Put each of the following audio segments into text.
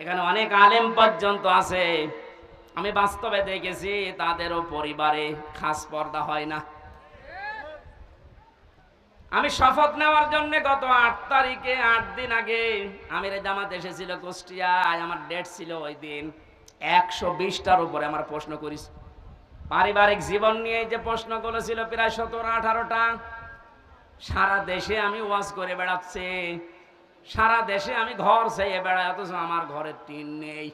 এখানে অনেক আলেম পর্যন্ত আছে। আমি বাস্তবে দেখেছি, তাদেরও পরিবারে খাস পর্দা হয় না। আমি শপথ নেওয়ার জন্য গত আট তারিখে, আট দিন আগে আমির জামাত এসেছিল কুষ্টিয়ায়, আমার ডেট ছিল ওই দিন একশো বিশটার উপরে আমার প্রশ্ন করিস। পারিবারিক জীবন নিয়ে যে প্রশ্নগুলো ছিল প্রায় সতেরো আঠারোটা। সারা দেশে আমি ওয়াজ করে বেড়াচ্ছি। সারা দেশে আমি ঘর চেয়ে বেড়াই, অথচ আমার ঘরে টিন নেই।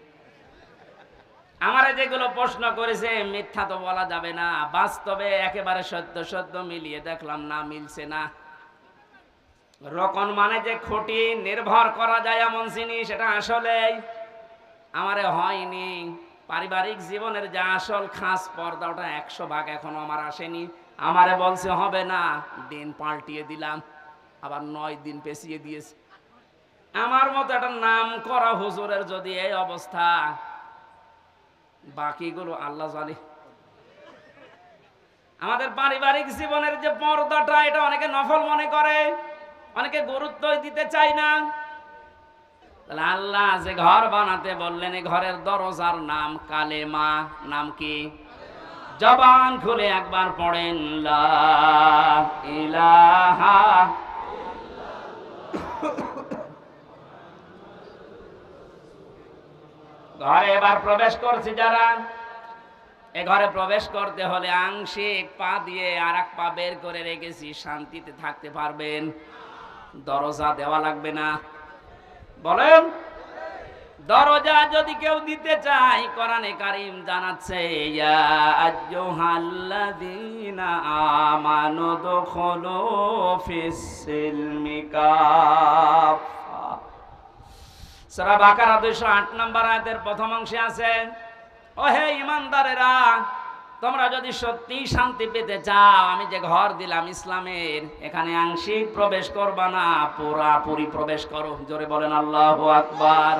আমারে যেগুলো প্রশ্ন করেছে, মিথ্যা তো বলা যাবে না। বাস্তবে একেবারে সত্য সত্য মিলিয়ে দেখলাম না, মিলছে না। রকন মানে যে খুঁটি, নির্ভর করা যায় এমন জিনিস, সেটা আসলে আমারে হয়নি। পারিবারিক জীবনের যে আসল খাস পর্দা, ওটা একশো ভাগ এখনও আমার আসেনি। আমারে বলছে, হবে না। দিন পাল্টিয়ে দিলাম, আবার নয় দিন পেছিয়ে দিয়েছে। আমার মতো একটা নাম করা হুজুরের যদি এই অবস্থা, বাকিগুলো আল্লাহ জানে। আমাদের পারিবারিক জীবনের যে পর্দাটা, এটা অনেকে নফল মনে করে, অনেকে গুরুত্বই দিতে চায় না। আল্লাহ যে ঘর বানাতে বললেন ঘরের দরজার নাম কালেমা, নাম কি? জবান খুলে একবার পড়েন, লা ইলাহা ঘরে এবার প্রবেশ করছি যারা এ ঘরে প্রবেশ করতে হলে আংশিক পা দিয়ে আর এক পা বের করে রেখেছি, শান্তিতে থাকতে পারবেন। দরজা দেওয়া লাগবে না। বলেন, দরজা যদি কেউ দিতে চায়, কোরআনে কারিম জানাচ্ছে, ইয়া আইয়ুহাল্লাযীনা আমানু দুখুলু ফিস সিলমি সূরা বাকারা 208 নম্বর আয়াতের প্রথম অংশে আছে, ও হে ইমানদারেরা, তোমরা যদি সত্যি শান্তি পেতে চাও, আমি যে ঘর দিলাম ইসলামের, এখানে আংশিক প্রবেশ করবা না পুরাপুরি প্রবেশ করো। জোরে বলেন, আল্লাহ আকবার।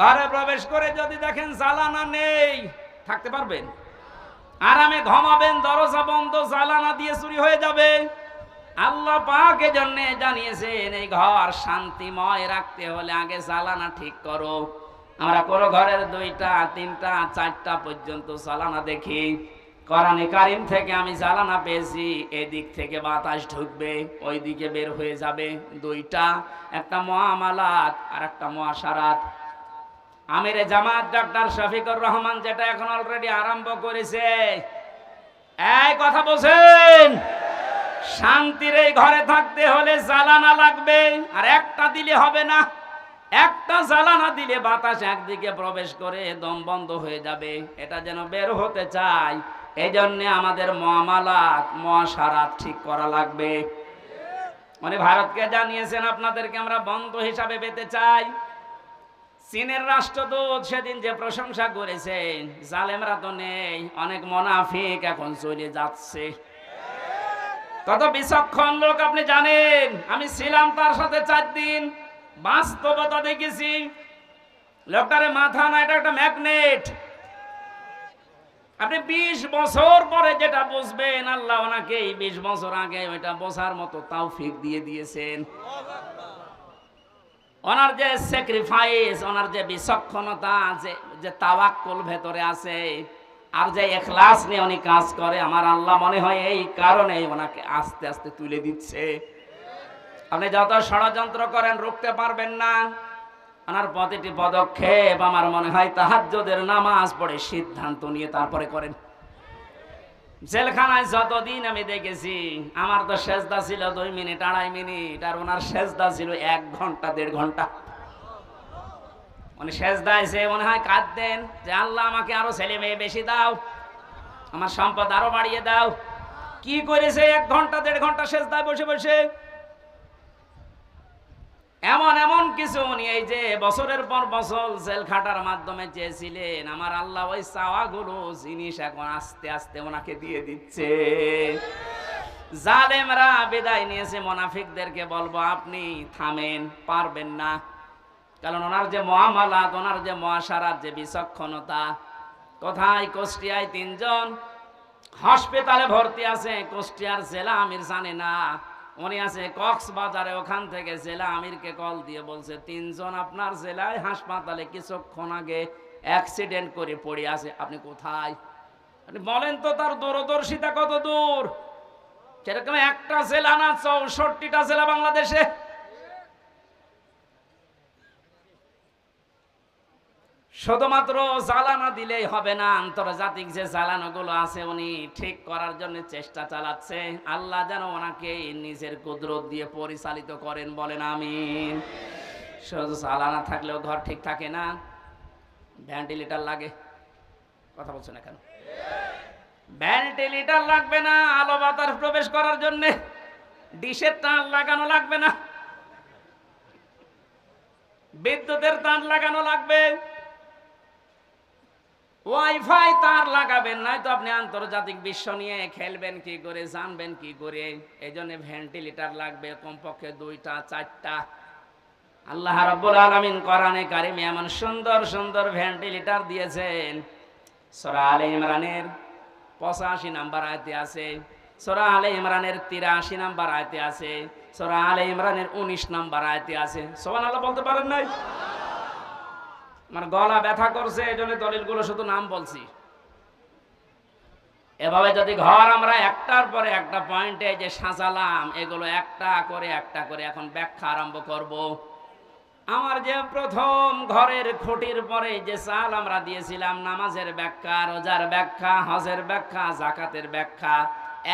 ঘরে প্রবেশ করে যদি দেখেন জ্বালানা নেই, থাকতে পারবেন? আরামে ঘুমাবেন, দরজা বন্ধ, জ্বালানা দিয়ে চুরি হয়ে যাবে। আল্লাহ পাক জন্য জানিয়েছেন, এই ঘর শান্তিময় রাখতে হলে আগে জ্বালানা ঠিক করো। আমরা কোনো ঘরের দুইটা, তিনটা, চারটা পর্যন্ত জ্বালানা দেখি। কোরআনে কারিম থেকে আমি জ্বালানা পেয়েছি, এদিক থেকে বাতাস ঢুকবে ওই দিকে বের হয়ে যাবে দুইটা, একটা মহামালাত আর একটা মহাসারাত। আমিরে জামাত ডাক্তার শফিকুর রহমান যেটা এখন অলরেডি আরম্ভ করেছে। এই কথা বলছেন? শান্তির এই ঘরে থাকতে হলে জ্বালানা লাগবে, আর একটা দিলে হবে না। একটা জ্বালানা দিলে বাতাস একদিকে প্রবেশ করে দম বন্ধ হয়ে যাবে। এটা যেন বের হতে চায় এই জন্য আমাদের মহামালাত, মহাসারাত ঠিক করা লাগবে। মানে ভারতকে জানিয়েছেন, আপনাদেরকে আমরা বন্ধ হিসাবে পেতে চাই। চীনের রাষ্ট্রদূত সেদিন যে প্রশংসা করেছেন, জালেমরা তো নেই, অনেক মোনাফিক এখন চলে যাচ্ছে। কত বিচক্ষণ লোক আপনি জানেন, আমি ছিলাম তার সাথে চার দিন। বাস্তবতা দেখেছি। লোকটারে মাথা না, এটা একটা ম্যাগনেট। আপনি বিশ বছর পরে যেটা বুঝবেন, আল্লাহ ওনাকে এই বিশ বছর আগে ওইটা বোঝার মতো তাও ফিক দিয়ে দিয়েছেন। ওনার যে স্যাক্রিফাইস ওনার যে বিচক্ষণতা যে তাওয়াক্কুল ভেতরে আছে আর যে এখলাস নিয়ে উনি কাজ করে, আমার আল্লাহ মনে হয় এই কারণে ওনাকে আস্তে আস্তে তুলে দিচ্ছে। আপনি যত ষড়যন্ত্র করেন, রুখতে পারবেন না। ওনার প্রতিটি পদক্ষেপ আমার মনে হয় তাহাজ্জুদের নামাজ পড়ে সিদ্ধান্ত নিয়ে তারপরে করেন। জেলখানায় যতদিন আমি দেখেছি, আমার তো সেজদা ছিল দুই মিনিট, আড়াই মিনিট, আর ওনার সেজদা ছিল এক ঘণ্টা, দেড় ঘণ্টা। উনি সেজদা এসে মনে হয় কাঁদতেন যে আল্লাহ আমাকে আরও ছেলে মেয়ে বেশি দাও, আমার সম্পদ আরও বাড়িয়ে দাও। কি করেছে এক ঘণ্টা, দেড় ঘণ্টা শেষ সেজদায় বসে বসে? এমন এমন কিছু উনি এই যে বছরের পর বছর জেল খাটার মাধ্যমে চেয়েছিলেন, আমার আল্লাহ ওই চাওয়াগুলো জিনিস এখন আস্তে আস্তে ওনাকে দিয়ে দিচ্ছে। জালেমরা বিদায় নিয়েছে, মোনাফিকদেরকে বলব আপনি থামেন, পারবেন না। কারণ ওনার যে মহামালাত ওনার যে মহাসারাত যে বিচক্ষণতা, কোথায় কুষ্টিয়ায় তিনজন হসপিটালে ভর্তি আছে কুষ্টিয়ার জেলা আমির জানে না। উনি আছে কক্সবাজারে, ওখান থেকে জেলা আমিরকে কল দিয়ে বলছে, তিনজন আপনার জেলায় হাসপাতালে কিছুক্ষণ আগে অ্যাক্সিডেন্ট করে পড়ে আছে, আপনি কোথায়? আপনি বলেন তো তার দূরদর্শিতা কত দূর? সেরকম একটা জেলা না, চৌষট্টিটা জেলা বাংলাদেশে। শুধুমাত্র জ্বালানা দিলেই হবে না, আন্তর্জাতিক যে জ্বালানোগুলো আছে উনি ঠিক করার জন্য চেষ্টা চালাচ্ছে। আল্লাহ যেন ওনাকে নিজের কুদরত দিয়ে পরিচালিত করেন, বলেন আমি শুধু জ্বালানা থাকলেও ঘর ঠিক থাকে না ভ্যান্টিলেটার লাগে। কথা বলছো না কেন? ভ্যান্টিলেটার লাগবে না, আলো বাতাস প্রবেশ করার জন্য। ডিশের টান লাগানো লাগবে না। বিদ্যুতের তার লাগানো লাগবে। ওয়াইফাই তার লাগাবেন নাই তো আপনি আন্তর্জাতিক বিশ্ব নিয়ে খেলবেন কি করে, জানবেন কি করে। এই জন্য ভেন্টিলেটার লাগবে, কমপক্ষে দুইটা, চারটা। আল্লাহ রাব্বুল আলামিন কোরআনে কারিমে এমন সুন্দর সুন্দর ভেন্টিলেটার দিয়েছেন। সূরা আলে ইমরানের পঁচাশি নাম্বার আয়তে আছে, সূরা আলে ইমরানের তিরাশি নাম্বার আয়তে আছে, সূরা আলে ইমরানের উনিশ নাম্বার আয়তে আছে। সুবহানাল্লাহ বলতে পারেন নাই? আমার গলা ব্যথা করছে এই জন্য দলিলগুলো শুধু নাম বলছি। এভাবে যদি ঘর আমরা একটার পরে একটা পয়েন্টে যে সাজালাম, এগুলো একটা করে একটা করে এখন ব্যাখ্যা আরম্ভ করব। আমার যে প্রথম ঘরের খুঁটির পরে যে চাল আমরা দিয়েছিলাম, নামাজের ব্যাখ্যা, রোজার ব্যাখ্যা, হজের ব্যাখ্যা, জাকাতের ব্যাখ্যা,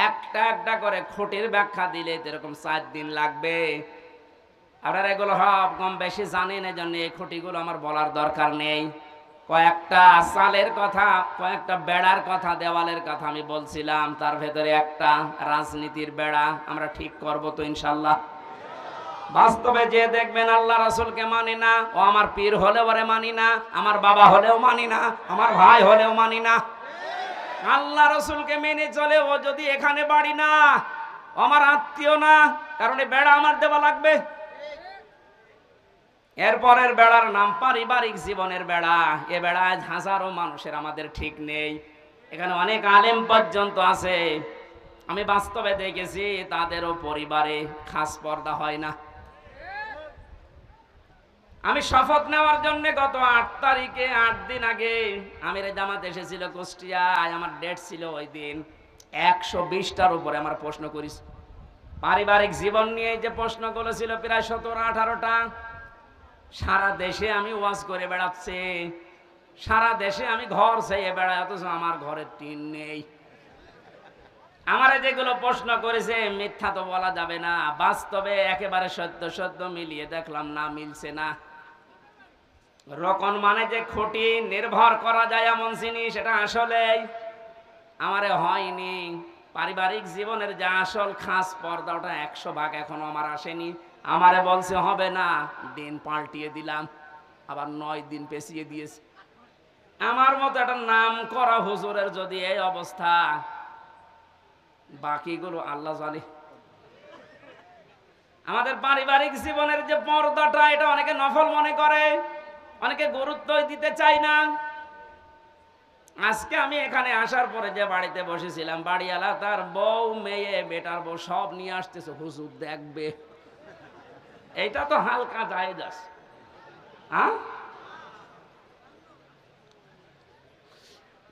একটা একটা করে খুঁটির ব্যাখ্যা দিলে এরকম চার দিন লাগবে। আপনারা এগুলো সব কম বেশি জানেন এই জন্য এই খুঁটিগুলো আমার বলার দরকার নেই। কয়েকটা সালের কথা, কয়েকটা বেড়ার কথা, দেওয়ালের কথা আমি বলছিলাম, তার ভেতরে একটা রাজনীতির বেড়া, আমরা ঠিক করব তো ইনশাল্লাহ। বাস্তবে যে দেখবেন আল্লাহ রাসুলকে মানি না, ও আমার পীর হলেও ওরে মানি না, আমার বাবা হলেও মানি না, আমার ভাই হলেও মানি না। আল্লাহ রসুলকে মেনে চলে ও যদি এখানে বাড়ি না আমার আত্মীয় না, কারণ বেড়া আমার দেওয়া লাগবে। এরপরের বেড়ার নাম পারিবারিক জীবনের বেড়া। এ বেড়ায় হাজারো মানুষের আমাদের ঠিক নেই। এখানে অনেক আলেম পর্যন্ত আছে। আমি বাস্তবে দেখেছি, তাদেরও পরিবারে খাস পর্দা হয় না। আমি শপথ নেওয়ার জন্য গত আট তারিখে, আট দিন আগে আমির জামাত এসেছিল কুষ্টিয়ায়। আমার ডেট ছিল ওই দিন একশো বিশটার উপরে আমার প্রশ্ন করিস। পারিবারিক জীবন নিয়ে যে প্রশ্নগুলো ছিল প্রায় সতেরো আঠারোটা। সারা দেশে আমি ওয়াজ করে বেড়াচ্ছি। সারা দেশে আমি ঘর বেড়াই, অথচ আমার ঘরের টিন নেই। আমারে যেগুলো প্রশ্ন করেছে, মিথ্যা তো বলা যাবে না। বাস্তবে একেবারে সত্য সত্য মিলিয়ে দেখলাম না, মিলছে না। রকন মানে যে খুঁটি, নির্ভর করা যায় এমন জিনিস সেটা আসলে আমারে হয়নি। পারিবারিক জীবনের যে আসল খাস পর্দা ওটা একশো ভাগ এখনও আমার আসেনি। আমারে বলছে, হবে না। দিন পাল্টিয়ে দিলাম, আবার নয় দিন পেছিয়ে দিয়েছে। আমার মতো একটা নাম করা হুজুরের যদি এই অবস্থা, বাকিগুলো আল্লাহ জানে। আমাদের পারিবারিক জীবনের যে পর্দাটা, এটা অনেকে নফল মনে করে, অনেকে গুরুত্বই দিতে চায় না। আজকে আমি এখানে আসার পরে যে বাড়িতে বসেছিলাম, বাড়িওয়ালা তার বউ, মেয়ে, বেটার বউ সব নিয়ে আসতেছে। হুজুর দেখবে। এইটা তো হালকা জায়েজ আছে হ্যাঁ?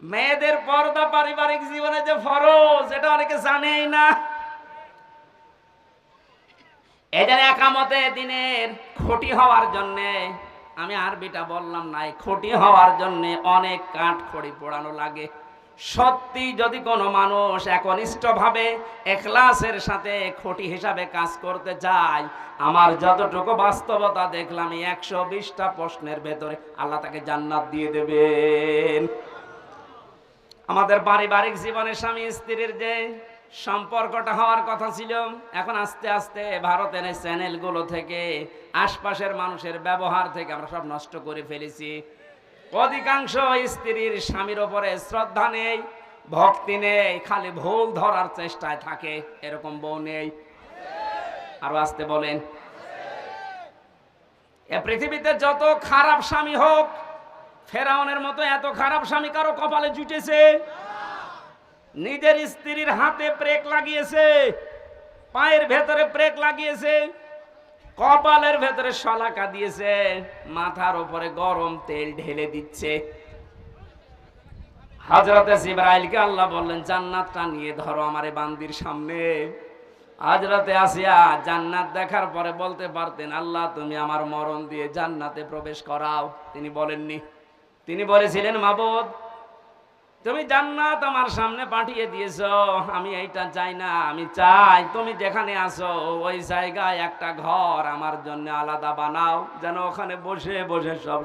মেয়েদের পর্দা পারিবারিক জীবনে যে ফরজ, এটা অনেকে জানেই না। এদের একামতে দিনের ক্ষতি হওয়ার জন্যে, আমি আরবিটা বললাম নাই ক্ষতি হওয়ার জন্য অনেক কাঠ খড়ি পোড়ানো লাগে। সত্যি যদি কোনো মানুষ একনিষ্ঠভাবে এখলাসের সাথে খটি হিসাবে কাজ করতে চায় আমার যতটুকু বাস্তবতা দেখলাম একশো বিশটা প্রশ্নের ভেতরে আল্লাহ তাকে জান্নাত দিয়ে দেবেন। আমাদের পারিবারিক জীবনে স্বামী স্ত্রীর যে সম্পর্কটা হওয়ার কথা ছিল, এখন আস্তে আস্তে ভারতের এই চ্যানেলগুলো থেকে আশপাশের মানুষের ব্যবহার থেকে আমরা সব নষ্ট করে ফেলেছি। অধিকাংশ স্ত্রীর স্বামীর ওপরে শ্রদ্ধা নেই, ভক্তি নেই, খালি ভুল ধরার চেষ্টায় থাকে, এরকম বউ নেই। আরও আসতে বলেন। এ পৃথিবীতে যত খারাপ স্বামী হোক, ফেরাউনের মতো এত খারাপ স্বামী কারও কপালে জুটেছে? নিজের স্ত্রীর হাতে ব্রেক লাগিয়েছে, পায়ের ভেতরে ব্রেক লাগিয়েছে কপালের ভেতরে শলাকা দিয়েছে, মাথার উপরে গরম তেল ঢেলে দিচ্ছে। হাজরতে জিব্রাইলকে আল্লাহ বললেন, জান্নাতটা নিয়ে ধরো আমারে বান্দির সামনে। হাজরতে আসিয়া জান্নাত দেখার পরে বলতে পারতেন, আল্লাহ, তুমি আমার মরণ দিয়ে জান্নাতে প্রবেশ করাও। তিনি বলেননি। তিনি বলেছিলেন, মাবদ তুমি জান্নাত আমার সামনে পাঠিয়ে দিয়েছ, আমি এইটা চাই না, আমি চাই তুমি যেখানে আসো ওই জায়গায় একটা ঘর আমার জন্য আলাদা বানাও, যেন ওখানে বসে বসে সব